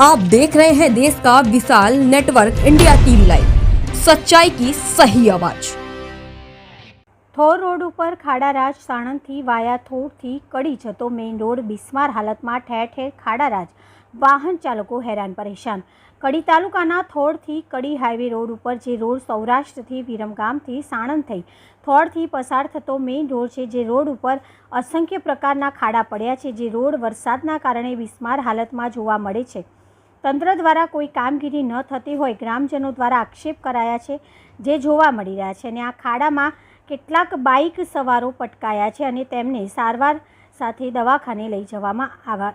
आप देख रहे हैं देश का विशाल नेटवर्क इंडिया टीवी लाइव सच्चाई की सही आवाज થોર રોડ ઉપર ખાડારાજ સાણંદથી વાયા થોરથી કડી જતો મેઇન રોડ બિસ્માર હાલતમાં ઠેર ઠેર ખાડારાજ વાહન ચાલકો હેરાન પરેશાન કડી તાલુકાના થોરથી કડી હાઈવે રોડ ઉપર જે રોડ સૌરાષ્ટ્રથી વિરમગામથી સાણંદ થઈ થોરથી પસાર થતો મેઇન રોડ છે જે રોડ ઉપર અસંખ્ય પ્રકારના ખાડા પડ્યા છે જે રોડ વરસાદના કારણે બિસ્માર હાલતમાં જોવા મળે છે તંત્ર દ્વારા કોઈ કામગીરી ન થતી હોય, ગ્રામજનો દ્વારા આક્ષેપ કરાયા છે, જે જોવા મળી રહ્યા છે. અને આ ખાડામાં કેટલાક બાઇક સવારો પટકાયા છે અને તેમને સારવાર સાથે દવાખાને લઈ જવામાં આવ્યા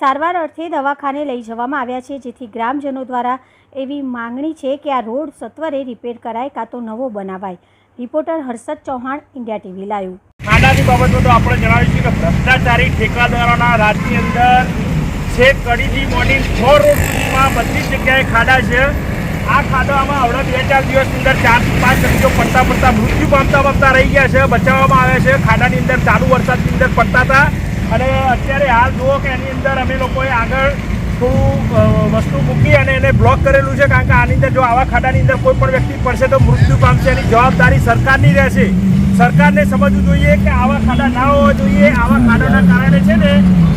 સારવાર અર્થે દવાખાને લઈ જવામાં આવ્યા છે, જેથી ગ્રામજનો દ્વારા એવી માંગણી છે કે આ રોડ સત્વરે રિપેર કરાય કાં તો નવો બનાવાય. Reporter Harshad Chauhan, India TV live ખાડાની બાબતમાં તો આપણે જણાવીશું કે ભ્રષ્ટાચારી ઠેકાદારોના રાજની અંદર છેક કડીથી મોડી છ રોડ સુધીમાં બધી જગ્યાએ ખાડા છે. આ ખાડામાં હમણાં બે ચાર દિવસની અંદર ચારથી પાંચ વ્યક્તિઓ પડતા પડતા મૃત્યુ પામતા પામતા રહી ગયા છે, બચાવવામાં આવ્યા છે. ખાડાની અંદર ચાલુ વરસાદની અંદર પડતા હતા. અને અત્યારે હાલ જુઓ કે એની અંદર અમે લોકોએ આગળ થોડું વસ્તુ મૂકી અને એને બ્લોક કરેલું છે, કારણ કે આની અંદર જો આવા ખાડાની અંદર કોઈ પણ વ્યક્તિ પડશે તો મૃત્યુ પામશે. એની જવાબદારી સરકારની રહેશે. સરકારને સમજવું જોઈએ કે આવા ખાડા ના હોવા જોઈએ. આવા ખાડાના કારણે છે ને